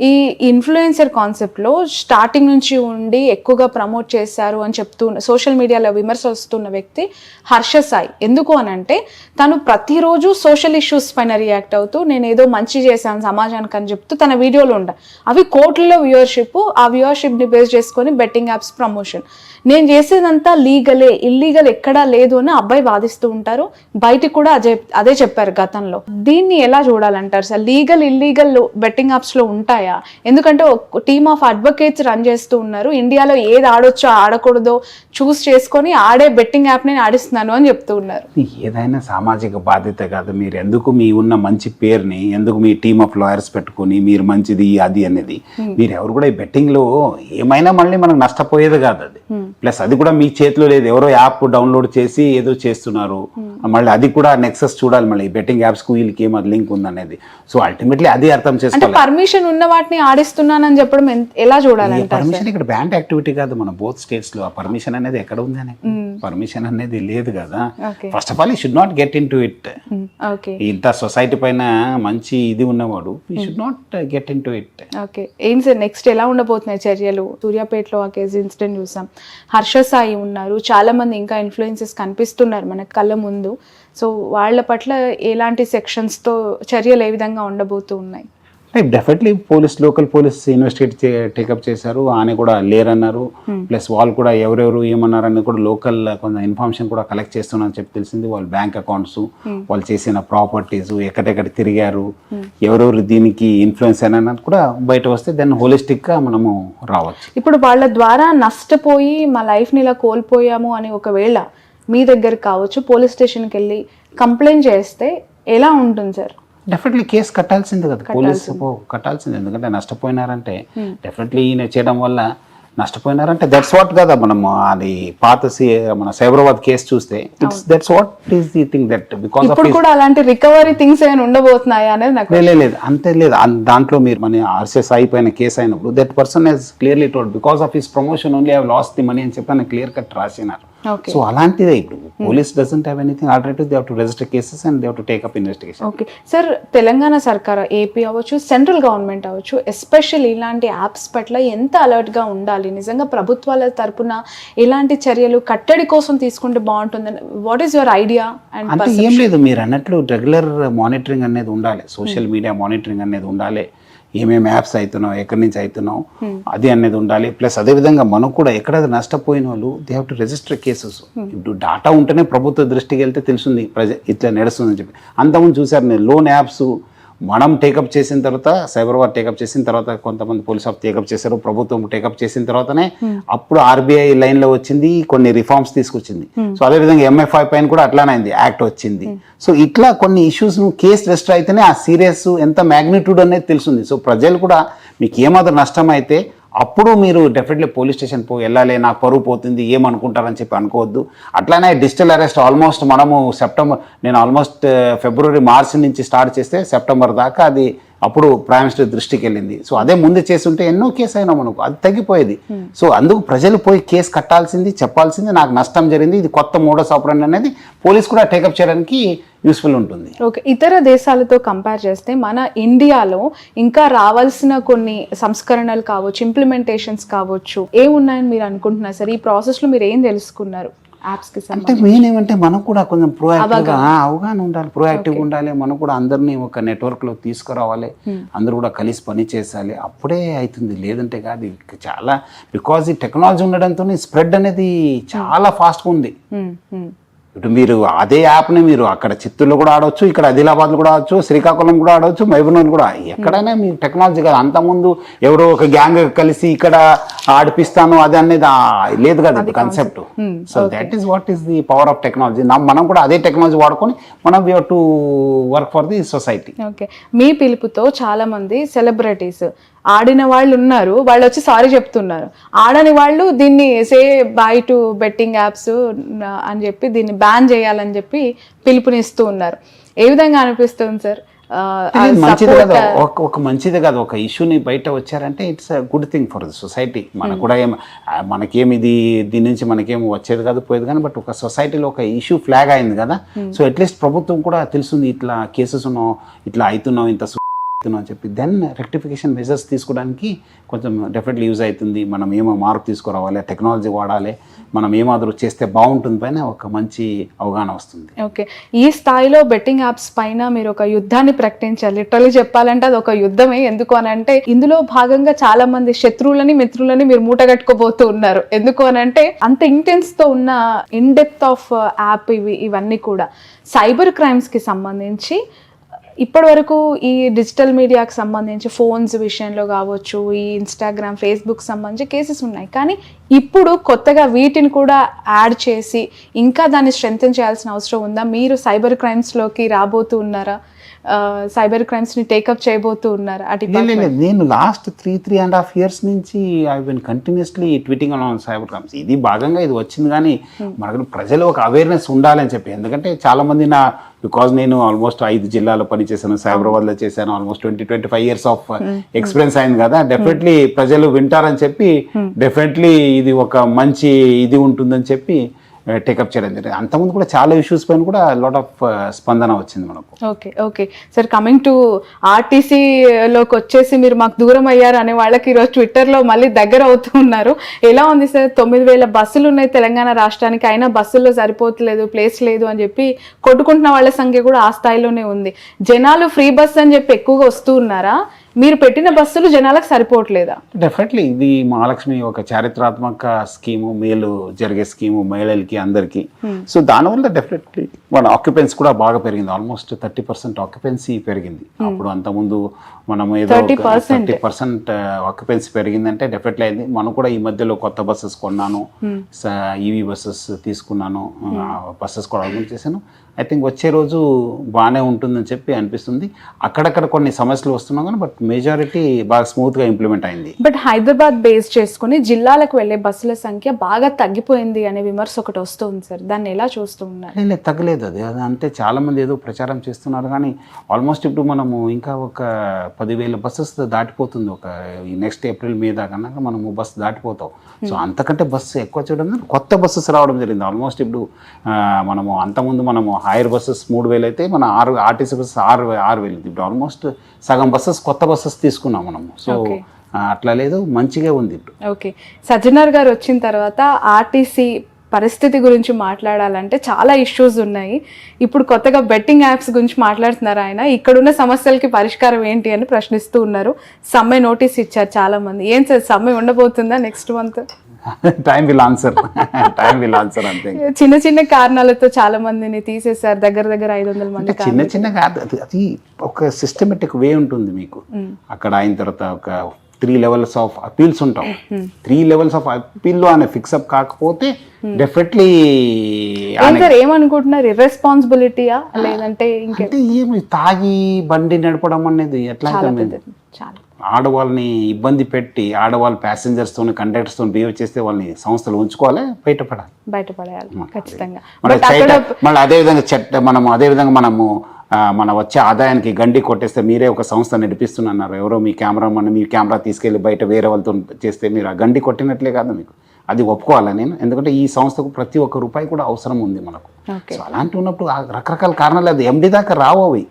ఈ ఇన్ఫ్లుయెన్సర్ కాన్సెప్ట్లో స్టార్టింగ్ నుంచి ఉండి ఎక్కువగా ప్రమోట్ చేశారు అని చెప్తూ సోషల్ మీడియాలో విమర్శ వస్తున్న వ్యక్తి హర్ష సాయి. ఎందుకు అని అంటే తను ప్రతిరోజు సోషల్ ఇష్యూస్ పైన రియాక్ట్ అవుతూ నేను ఏదో మంచి చేశాను సమాజానికి అని చెప్తూ తన వీడియోలు ఉండ. అవి కోట్లలో వ్యూవర్షిప్ ఆ వ్యూవర్షిప్ని బేస్ చేసుకొని బెట్టింగ్ యాప్స్ ప్రమోషన్ నేను చేసేదంతా లీగలే ఇల్లీగల్ ఎక్కడా లేదు అని అబ్బాయి వాదిస్తూ ఉంటారు. బయటికి కూడా అదే అదే చెప్పారు గతంలో. దీన్ని ఎలా చూడాలంటారు సార్? లీగల్ ఇల్లీగల్ బెట్టింగ్ యాప్స్లో ఉంటాయి? ఉంటాయా? ఎందుకంటే ఒక టీమ్ ఆఫ్ అడ్వకేట్స్ రన్ చేస్తూ ఉన్నారు. ఇండియాలో ఏది ఆడొచ్చో ఆడకూడదో చూస్ చేసుకొని ఆడే బెట్టింగ్ యాప్ నేను ఆడిస్తున్నాను అని చెప్తూ ఉన్నారు. ఏదైనా సామాజిక బాధ్యత కాదు. మీరు ఎందుకు మీ ఉన్న మంచి పేరుని ఎందుకు మీ టీమ్ ఆఫ్ లాయర్స్ పెట్టుకొని మీరు మంచిది అది అనేది. మీరు ఎవరు కూడా ఈ betting లో ఏమైనా మళ్ళీ మనకు నష్టపోయేది కాదు అది. ప్లస్ అది కూడా మీ చేతిలో లేదు. ఎవరో యాప్ డౌన్లోడ్ చేసి ఏదో చేస్తున్నారు. మళ్ళీ అది కూడా నెక్సెస్ చూడాలి మళ్ళీ. బెట్టింగ్ యాప్స్కు వీళ్ళకి ఏం లింక్ ఉందనేది. సో అల్టిమేట్లీ అది అర్థం చేసుకోవాలి. పర్మిషన్ ఉన్న వాటిని ఆడిస్తున్నానని చెప్పడం ఎలా చూడాలంటారు పర్మిషన్ ఇక్కడ బ్యాండ్ యాక్టివిటీ కాదు మన బోత్ స్టేట్స్లో. ఆ పర్మిషన్ అనేది ఎక్కడ ఉంది అని. పర్మిషన్ అనేది లేదు కదా. First of all he should not get into it okay ఇంత సొసైటీ పైన మంచి ఇది ఉన్నవాడు he should not get into it okay ఏం సార్ నెక్స్ట్ ఎలా ఉండబోతున్నాయి చర్యలు? సూర్యాపేటలో ఆ కేసు ఇన్సిడెంట్ చూసాం. హర్ష సాయి ఉన్నారు. చాలా మంది ఇంకా ఇన్ఫ్లుయెన్సెస్ కనిపిస్తున్నారు. మన కళ్ళ ముందు. సో వాళ్ళ పట్ల ఎలాంటి సెక్షన్స్తో చర్యలు ఏ విధంగా ఉండబోతూ ఉన్నాయి? Definitely police local police investigate take up చేశారు. ఆయన కూడా లేరన్నారు. ప్లస్ వాళ్ళు కూడా ఎవరెవరు ఏమన్నారని కూడా లోకల్ కొంత ఇన్ఫర్మేషన్ కూడా కలెక్ట్ చేస్తున్నారని చెప్పి తెలిసింది. వాళ్ళ బ్యాంక్ అకౌంట్స్ వాళ్ళు చేసిన ప్రాపర్టీస్ ఎక్కడెక్కడ తిరిగారు ఎవరెవరు దీనికి ఇన్ఫ్లుయెన్స్ అయినా కూడా బయట వస్తే దాన్ని హోలిస్టిక్గా మనము రావచ్చు. ఇప్పుడు వాళ్ళ ద్వారా నష్టపోయి మా లైఫ్ని ఇలా కోల్పోయాము అని ఒకవేళ మీ దగ్గర కావచ్చు పోలీస్ స్టేషన్కి వెళ్ళి కంప్లైంట్ చేస్తే ఎలా ఉంటుంది సార్? డెఫినెట్లీ కేసు కట్టాల్సిందే కదా. పోలీస్ కట్టాల్సిందే. ఎందుకంటే నష్టపోయినారంటే డెఫినెట్లీ ఈయన చేయడం వల్ల నష్టపోయినారంటే దట్స్ వాట్ కదా మనం అది పాత మన సైబరాబాద్ కేసు చూస్తే. It's that's what is the thing that because ఇప్పుడు కూడా అలాంటి రికవరీ థింగ్స్ ఏమైనా ఉండబోతున్నాయా అనేది నాకు లేదు లేదు అంతే లేదు. దాంట్లో మీరు మన ఆర్సీఎస్ అయిపోయిన కేసు అయినప్పుడు that person has clearly told because of his promotion only have loss the money అని చెప్పి క్లియర్ కట్ రాసినారు. సో అలాంటిదే ఇప్పుడు. Police doesn't have anything alternative they have to register cases and they have to take up investigation okay sir Telangana సర్కార్ AP అవ్వచ్చు central government అవ్వచ్చు special ఇలాంటి apps పట్ల ఎంత అలర్ట్గా ఉండాలి? నిజంగా ప్రభుత్వాల తరపున ఎలాంటి చర్యలు కట్టడి కోసం తీసుకుంటే బాగుంటుందని what is your idea and అంటే ఏం లేదు మీరు అన్నట్లు రెగ్యులర్ మానిటరింగ్ అనేది ఉండాలి. సోషల్ మీడియా మానిటరింగ్ అనేది ఉండాలి. ఏమేమి యాప్స్ అవుతున్నావు ఎక్కడి నుంచి అవుతున్నావు అది అనేది ఉండాలి. ప్లస్ అదేవిధంగా మనకు కూడా ఎక్కడ నష్టపోయిన వాళ్ళు they have to register cases ఇప్పుడు డాటా ఉంటేనే ప్రభుత్వ దృష్టికి వెళ్తే తెలుస్తుంది ప్రజ ఇట్లా నడుస్తుందని చెప్పి. అంతకుముందు చూసారు నేను లోన్ యాప్స్ మనం టేకప్ చేసిన తర్వాత సైబరాబాద్ టేకప్ చేసిన తర్వాత కొంతమంది పోలీస్ ఆఫ్ టేకప్ చేశారు ప్రభుత్వం టేకప్ చేసిన తర్వాతనే అప్పుడు ఆర్బీఐ లైన్లో వచ్చింది కొన్ని రిఫార్మ్స్ తీసుకొచ్చింది. సో అదే విధంగా ఎంఎఫ్ఐ పైన కూడా అట్లానే అయింది యాక్ట్ వచ్చింది. సో ఇట్లా కొన్ని ఇష్యూస్ కేసు రిజిస్టర్ అయితేనే ఆ సీరియస్ ఎంత మ్యాగ్నిట్యూడ్ అనేది తెలుస్తుంది సో ప్రజలు కూడా మీకు ఏమాత్రం నష్టం అయితే అప్పుడు మీరు డెఫినెట్లీ పోలీస్ స్టేషన్ పో వెళ్ళాలి నాకు పరువు పోతుంది ఏమనుకుంటారని చెప్పి అనుకోవద్దు. అట్లానే డిజిటల్ అరెస్ట్ ఆల్మోస్ట్ మనము సెప్టెంబర్ నేను ఆల్మోస్ట్ ఫిబ్రవరి మార్చ్ నుంచి స్టార్ట్ చేస్తే సెప్టెంబర్ దాకా అది అప్పుడు ప్రైమ్ మినిస్టర్ దృష్టికి వెళ్ళింది. సో అదే ముందు చేస్తుంటే ఎన్నో కేసు అయినా మనకు. అది తగ్గిపోయేది. సో అందుకు ప్రజలు పోయి కేసు కట్టాల్సింది చెప్పాల్సింది నాకు నష్టం జరిగింది ఇది కొత్త మోడస్ ఆపరండి అనేది పోలీస్ కూడా టేకప్ చేయడానికి యూస్ఫుల్ ఉంటుంది. ఓకే. ఇతర దేశాలతో కంపేర్ చేస్తే మన ఇండియాలో ఇంకా రావాల్సిన కొన్ని సంస్కరణలు కావచ్చు ఇంప్లిమెంటేషన్స్ కావచ్చు ఏమున్నాయని మీరు అనుకుంటున్నారు సార్? ఈ ప్రాసెస్లో మీరు ఏం తెలుసుకున్నారు? యాప్స్కి అంటే మెయిన్ ఏమంటే మనకు కూడా కొంచెం proactive గా ఆ, అవగాహన ఉండాలి proactive గా ఉండాలి. మనం కూడా అందరినీ ఒక network లో తీసుకురావాలి అందరూ కూడా కలిసి పని చేసాలి. అప్పుడే అవుతుంది. లేదంటే కాదు చాలా బికాజ్ ఈ టెక్నాలజీ ఉండడంతో స్ప్రెడ్ అనేది చాలా ఫాస్ట్గా ఉంది. ఇటు మీరు అదే యాప్ని మీరు అక్కడ చిత్తూరులో కూడా ఆడవచ్చు ఇక్కడ ఆదిలాబాద్లో కూడా ఆడవచ్చు శ్రీకాకుళం కూడా ఆడవచ్చు మహబూబ్నగర్ కూడా. ఎక్కడైనా మీ టెక్నాలజీ కాదు అంతకుముందు ఎవరో ఒక గ్యాంగ్ కలిసి ఇక్కడ ఆడిపిస్తాను అది అనేది లేదు కదా concept so that is what is the power of technology మనం కూడా అదే టెక్నాలజీ వాడుకొని మనం we to work for the society okay మీ పిలుపుతో చాలా మంది సెలబ్రిటీస్ ఆడిన వాళ్ళు ఉన్నారు వాళ్ళు వచ్చి సారీ చెప్తున్నారు. ఆడని వాళ్ళు దీన్ని say bye to betting apps అని చెప్పి దీన్ని బ్యాన్ చేయాలని చెప్పి పిలుపునిస్తూ ఉన్నారు. ఏ విధంగా అనిపిస్తుంది సార్? మంచిది కదా? ఒక ఒక మంచిది కదా. ఒక ఇష్యూని బయట వచ్చారంటే it's a good thing for the society మనకు కూడా ఏం ఆ, మనకేం ఇది దీని నుంచి మనకేం వచ్చేది కాదు పోయేది కానీ బట్ ఒక సొసైటీలో ఒక ఇష్యూ ఫ్లాగ్ అయింది కదా. సో అట్లీస్ట్ ప్రభుత్వం కూడా తెలుస్తుంది ఇట్లా కేసెస్ ఉన్నాం ఇట్లా అవుతున్నాం ఇంత చెప్తున్నా అని చెప్పి దెన్ రెక్టిఫికేషన్ మెజర్స్ తీసుకోవడానికి కొంచెం డెఫినెట్లీ యూజ్ అవుతుంది. మనం ఏమో మార్పు తీసుకురావాలి టెక్నాలజీ వాడాలి మనం ఏమాదిరి చేస్తే బాగుంటుంది పైన ఒక మంచి అవగాహన వస్తుంది. ఓకే ఈ స్థాయిలో బెట్టింగ్ యాప్స్ పైన మీరు ఒక యుద్ధాన్ని ప్రకటించాలి. లిటరలీ చెప్పాలంటే అది ఒక యుద్ధమే. ఎందుకు అని అంటే ఇందులో భాగంగా చాలా మంది శత్రువులని మిత్రులని మీరు మూటగట్టుకోబోతూ ఉన్నారు. ఎందుకు అని అంటే అంత ఇంటెన్స్తో ఉన్న ఇన్ డెప్త్ ఆఫ్ యాప్ ఇవి ఇవన్నీ కూడా. సైబర్ క్రైమ్స్కి సంబంధించి ఇప్పటి వరకు ఈ డిజిటల్ మీడియాకి సంబంధించి ఫోన్స్ విషయంలో కావచ్చు ఈ ఇన్స్టాగ్రామ్ ఫేస్బుక్ సంబంధించి కేసెస్ ఉన్నాయి. కానీ ఇప్పుడు కొత్తగా వీటిని కూడా యాడ్ చేసి ఇంకా దాన్ని స్ట్రెంగ్ చేయాల్సిన అవసరం ఉందా? మీరు సైబర్ క్రైమ్స్లోకి రాబోతూ ఉన్నారా? సైబర్ క్రైమ్స్ని టేకప్ చేయబోతూ ఉన్నారా. నేను last three three and half years నుంచి I been continuously tweeting on cyber crimes ఇది భాగంగా ఇది వచ్చింది కానీ మనకు ప్రజలు ఒక అవేర్నెస్ ఉండాలని చెప్పి. ఎందుకంటే చాలా మంది నా బికాజ్ నేను ఆల్మోస్ట్ ఐదు జిల్లాలో పనిచేశాను సైబరాబాద్లో చేశాను almost twenty twenty five years of experience అయింది కదా. డెఫినెట్లీ ప్రజలు వింటారని చెప్పి డెఫినెట్లీ ఇది ఒక మంచి ఇది ఉంటుందని చెప్పి టేకప్ చేయడం జరిగింది. అంతకుముందు కూడా చాలా ఇష్యూస్ పైన కూడా లాట్ ఆఫ్ uh, స్పందన వచ్చింది మనకు. Okay okay. Sir coming to ఆర్టీసీలోకి వచ్చేసి మీరు మాకు దూరం అయ్యారు అనే వాళ్ళకి ఈరోజు ట్విట్టర్లో మళ్ళీ దగ్గర అవుతూ ఉన్నారు. ఎలా ఉంది సార్? తొమ్మిది వేల బస్సులు ఉన్నాయి తెలంగాణ రాష్ట్రానికి. అయినా బస్సుల్లో సరిపోతలేదు ప్లేస్ లేదు అని చెప్పి కొట్టుకుంటున్న వాళ్ళ సంఖ్య కూడా ఆ స్థాయిలోనే ఉంది. జనాలు ఫ్రీ బస్ అని చెప్పి ఎక్కువగా వస్తూ ఉన్నారా? మీరు పెట్టిన బస్సులు జనాలకు సరిపోవట్లేదా? డెఫినెట్లీ ఇది మహాలక్ష్మి ఒక చారిత్రాత్మక స్కీము మేలు జరిగే స్కీము మహిళలకి అందరికీ. సో దానివల్ల డెఫినెట్లీ మన ఆక్యుపెన్సీ కూడా బాగా పెరిగింది. ఆల్మోస్ట్ థర్టీ పర్సెంట్ ఆక్యుపెన్సీ పెరిగింది. అప్పుడు అంతకుముందు మనం ఏదో 30%. థర్టీ పర్సెంట్ ఆక్యుపెన్సీ పెరిగిందంటే డెఫినెట్లీ అయింది. మనం కూడా ఈ మధ్యలో కొత్త బస్సెస్ కొన్నాను. ఈవీ బస్సెస్ తీసుకున్నాను. బస్సెస్ కూడా అడుగులు చేశాను. ఐ థింక్ వచ్చే రోజు బాగానే ఉంటుందని చెప్పి అనిపిస్తుంది. అక్కడక్కడ కొన్ని సమస్యలు వస్తున్నాం కానీ బట్ మెజారిటీ బాగా స్మూత్గా ఇంప్లిమెంట్ అయింది. బట్ హైదరాబాద్ బేస్ చేసుకుని జిల్లాలకు వెళ్ళే బస్సుల సంఖ్య బాగా తగ్గిపోయింది అనే విమర్శ ఒకటి వస్తుంది సార్. దాన్ని ఎలా చూస్తూ ఉన్నారు? లేదు, లేదు తగ్గలేదు అది. అంతే చాలా మంది ఏదో ప్రచారం చేస్తున్నారు కానీ ఆల్మోస్ట్ ఇప్పుడు మనము ఇంకా ఒక పదివేల బస్సెస్ దాటిపోతుంది. ఒక నెక్స్ట్ ఏప్రిల్ మే దాకా కనుక మనము బస్ దాటిపోతాం. సో అంతకంటే బస్సు ఎక్కువ చూడడం కొత్త బస్సెస్ రావడం జరిగింది. ఆల్మోస్ట్ ఇప్పుడు మనము అంతకుముందు మనము హైర్ బస్సెస్ మూడు వేలు అయితే మన ఆరు ఆర్టీసీ బస్సెస్ ఆరు ఆరు వేలు. ఇప్పుడు ఆల్మోస్ట్ సగం బస్సెస్ కొత్త బస్సెస్ తీసుకున్నాం మనము సో అట్లా లేదు మంచిగా ఉంది ఇప్పుడు. ఓకే. సజ్జనార్ గారు వచ్చిన తర్వాత ఆర్టీసీ పరిస్థితి గురించి మాట్లాడాలంటే చాలా ఇష్యూస్ ఉన్నాయి. ఇప్పుడు కొత్తగా బెట్టింగ్ యాప్స్ గురించి మాట్లాడుతున్నారు ఆయన. ఇక్కడున్న సమస్యలకి పరిష్కారం ఏంటి అని ప్రశ్నిస్తూ ఉన్నారు. సమ్మె నోటీస్ ఇచ్చారు చాలా మంది ఏం సార్ సమ్మె ఉండబోతుందా next month time will answer time will answer అంతే చిన్న చిన్న కారణాలతో చాలా మందిని తీసేశారు దగ్గర దగ్గర ఐదు వందల మంది చిన్న చిన్న అది ఒక సిస్టమేటిక్ వే ఉంటుంది మీకు. అక్కడ అయిన తర్వాత ఒక త్రీ లెవెల్స్ ఆఫ్ అపీల్స్ ఉంటాం. త్రీ లెవెల్స్ ఆఫ్ అపీల్లో అనే ఫిక్సప్ కాకపోతే డెఫినెట్లీ ఏమనుకుంటున్నారు? ఇర్రెస్పాన్సిబిలిటీయా లేదంటే ఇంకే అంటే ఏమి తాగి బండి నడపడం అనేది ఎట్లా చాలా ఆడవాళ్ళని ఇబ్బంది పెట్టి ఆడవాళ్ళు ప్యాసింజర్స్తో కండక్టర్స్తో బిహేవ్ చేస్తే వాళ్ళని సంస్థలు ఉంచుకోవాలి? బయటపడాలి? బయటపడేయాలి ఖచ్చితంగా. మళ్ళీ అదే విధంగా చట్ట మనము అదే విధంగా మనము మన వచ్చే ఆదాయానికి గండి కొట్టేస్తే మీరే ఒక సంస్థ నడిపిస్తున్నారు. ఎవరో మీ కెమెరా మన మీ కెమెరా తీసుకెళ్ళి బయట వేరే వాళ్ళతో చేస్తే మీరు ఆ గండి కొట్టినట్లే కాదు మీకు. అది ఒప్పుకోవాలా నేను? ఎందుకంటే ఈ సంస్థకు ప్రతి ఒక్క రూపాయి కూడా అవసరం ఉంది మనకు. సో అలాంటి ఉన్నప్పుడు రకరకాల కారణాలు అది ఎండి దాకా రావు అవి.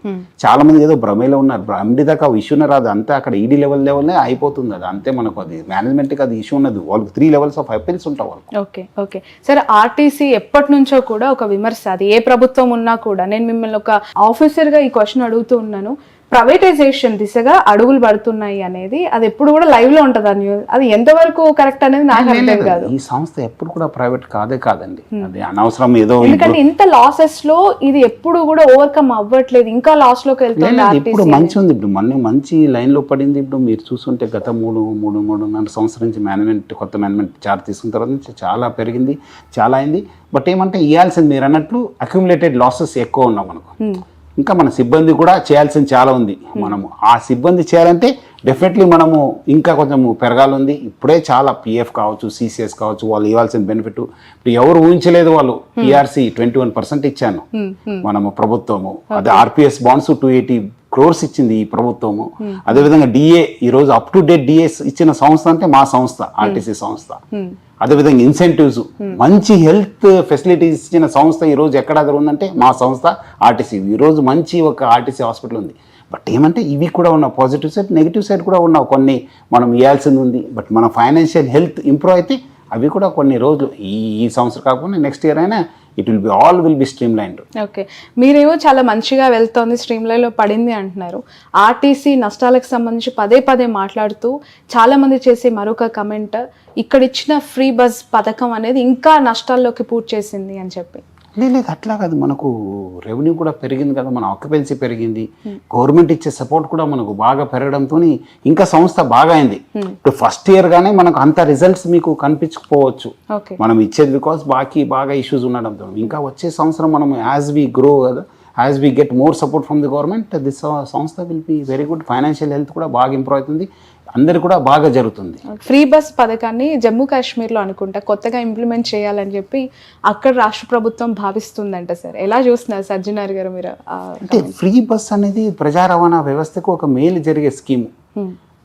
చాలా మంది ఏదో భ్రమేలో ఉన్నారు. ఎండి దాకా ఇష్యూనే రాదు. అంతే అక్కడ ఈడీ లెవెల్ లెవెల్నే అయిపోతుంది అది. అంతే మనకు అది. మేనేజ్మెంట్కి అది ఇష్యూ ఉన్నది. వాళ్ళకి త్రీ లెవెల్స్ ఆఫ్ అపీల్స్ ఉంటాయి వాళ్ళకి. Okay okay. సరే ఆర్టీసీ ఎప్పటి నుంచో కూడా ఒక విమర్శ అది ఏ ప్రభుత్వం ఉన్నా కూడా నేను మిమ్మల్ని ఒక ఆఫీసర్గా ఈ క్వశ్చన్ అడుగుతూ ఉన్నాను. ప్రైవేటైజేషన్ దిశగా అడుగులు పడుతున్నాయి అనేది అది ఎప్పుడు కూడా లైవ్లో ఉంటుంది ఆ న్యూస్ అది ఎంతవరకు కరెక్ట్ అనేది నాకు అర్థం కాదు. ఈ సంస్థ ఎప్పుడు కూడా ప్రైవేట్ కాదే కాదండి. అది అనవసరం ఏదో ఎందుకంటే ఇంత లాసెస్లో ఇది ఎప్పుడు కూడా ఓవర్కమ్ అవ్వట్లేదు. ఇంకా లాస్లోకి వెళ్తుంది ఇప్పుడు మంచి ఉంది. ఇప్పుడు మొన్న మంచి లైన్లో పడింది. ఇప్పుడు మీరు చూస్తుంటే గత మూడు మూడు మూడున్నర సంవత్సరం నుంచి మేనేజ్మెంట్ కొత్త మేనేజ్మెంట్ చార్జ్ తీసుకున్న తర్వాత నుంచి చాలా పెరిగింది చాలా అయింది. బట్ ఏమంటే ఇవ్వాల్సింది మీరు అన్నట్లు అక్యుములేటెడ్ లాసెస్ ఎక్కువ ఉన్నాం మనకు ఇంకా మన సిబ్బంది కూడా చేయాల్సింది చాలా ఉంది. మనము ఆ సిబ్బంది చేయాలంటే డెఫినెట్లీ మనము ఇంకా కొంచెం పెరగాలి ఇప్పుడే చాలా పిఎఫ్ కావచ్చు సిసిఎస్ కావచ్చు వాళ్ళు ఇవ్వాల్సిన బెనిఫిట్ ఇప్పుడు ఎవరు ఊహించలేదు వాళ్ళు పిఆర్సి ట్వంటీ వన్ పర్సెంట్ ఇచ్చాను. మనము ప్రభుత్వము. అదే RPS bonds two eighty crores ఇచ్చింది ఈ ప్రభుత్వము. అదేవిధంగా డిఏ ఈ రోజు అప్ టు డేట్ డిఏ ఇచ్చిన సంస్థ అంటే మా సంస్థ ఆర్టీసీ సంస్థ. అదేవిధంగా ఇన్సెంటివ్స్ మంచి హెల్త్ ఫెసిలిటీస్ ఇచ్చిన సంస్థ ఈ రోజు ఎక్కడ దగ్గర ఉందంటే మా సంస్థ ఆర్టీసీ. ఈ రోజు మంచి ఒక ఆర్టీసీ హాస్పిటల్ ఉంది. బట్ ఏమంటే ఇవి కూడా ఉన్న పాజిటివ్ సైడ్ నెగిటివ్ సైడ్ కూడా ఉన్నావు కొన్ని మనం ఇవ్వాల్సింది ఉంది. బట్ మన ఫైనాన్షియల్ హెల్త్ ఇంప్రూవ్ అయితే అవి కూడా కొన్ని రోజులు ఈ ఈ సంవత్సరం కాకుండా నెక్స్ట్ ఇయర్ అయినా it will be all will be streamline okay. మీరేమో చాలా మంచిగా వెళ్తోంది స్ట్రీమ్ లైన్లో పడింది అంటున్నారు. ఆర్టీసీ నష్టాలకు సంబంధించి పదే పదే మాట్లాడుతూ చాలామంది చేసే మరొక కమెంట్ ఇక్కడ ఇచ్చిన ఫ్రీ బస్ పథకం అనేది ఇంకా నష్టాల్లోకి పూర్తి చేసింది అని చెప్పి. లేదు లేదు అట్లా కాదు. మనకు రెవెన్యూ కూడా పెరిగింది కదా మన ఆక్యుపెన్సీ పెరిగింది. గవర్నమెంట్ ఇచ్చే సపోర్ట్ కూడా మనకు బాగా పెరగడంతో ఇంకా సంస్థ బాగా అయింది. ఇప్పుడు ఫస్ట్ ఇయర్ గానే మనకు అంత రిజల్ట్స్ మీకు కనిపించకపోవచ్చు. మనం ఇచ్చేది బికాస్ బాకీ బాగా ఇష్యూస్ ఉండడంతో ఇంకా వచ్చే సంవత్సరం మనం యాజ్ వి గ్రో కదా as we get more support from the government this సంస్థ will be very good financial health కూడా బాగా ఇంప్రూవ్ అవుతుంది. అందరు కూడా బాగా జరుగుతుంది. ఫ్రీ బస్ పథకాన్ని జమ్మూ కాశ్మీర్లో అనుకుంటా కొత్తగా ఇంప్లిమెంట్ చేయాలని చెప్పి అక్కడ రాష్ట్ర ప్రభుత్వం భావిస్తుందంట సార్ ఎలా చూస్తున్నారు సజ్జనార్ గారు మీరు అంటే ఫ్రీ బస్ అనేది ప్రజా రవాణా వ్యవస్థకు ఒక మేలు జరిగే స్కీము.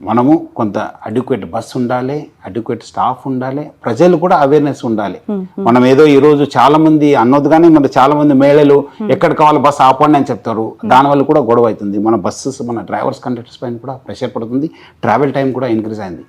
మనము కొంత అడ్యుకేట్ బస్ ఉండాలి అడ్యుకేట్ స్టాఫ్ ఉండాలి ప్రజలు కూడా అవేర్నెస్ ఉండాలి. మనం ఏదో ఈ రోజు చాలా మంది అన్నొద్దుగానే మన చాలా మంది మహిళలు ఎక్కడ కావాలి బస్ ఆపండి అని చెప్తారు. దానివల్ల కూడా గొడవ అవుతుంది. మన బస్సెస్ మన డ్రైవర్స్ కండక్టర్స్ పైన కూడా ప్రెషర్ పడుతుంది. ట్రావెల్ టైం కూడా ఇంక్రీజ్ అయింది.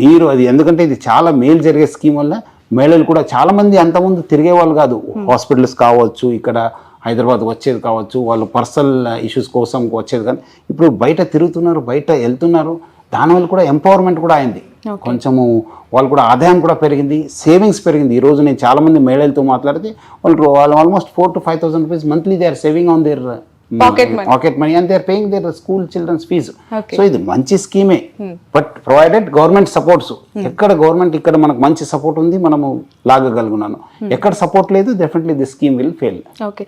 మీరు అది ఎందుకంటే ఇది చాలా మేలు జరిగే స్కీమ్ వల్ల మహిళలు కూడా చాలా మంది అంతకుముందు తిరిగే వాళ్ళు కాదు హాస్పిటల్స్ కావచ్చు ఇక్కడ హైదరాబాద్ వచ్చేది కావచ్చు వాళ్ళు పర్సనల్ ఇష్యూస్ కోసం వచ్చేది కానీ ఇప్పుడు బయట తిరుగుతున్నారు బయట వెళ్తున్నారు. దానివల్ల కూడా ఎంపవర్మెంట్ కూడా అయింది. కొంచెము వాళ్ళు కూడా ఆదాయం కూడా పెరిగింది సేవింగ్స్ పెరిగింది. ఈ రోజు నేను చాలా మంది మహిళలతో మాట్లాడితే వాళ్ళు వాళ్ళు almost four to five thousand rupees monthly they are saving on there. Pocket money and they are paying their school childrens fees. So ఇది మంచి స్కీమే బట్ ప్రొవైడెడ్ గవర్నమెంట్ సపోర్ట్స్ ఎక్కడ గవర్నమెంట్ ఇక్కడ మనకు మంచి సపోర్ట్ ఉంది మనము లాగగలుగున్నాను. ఎక్కడ సపోర్ట్ లేదు definitely the scheme will fail okay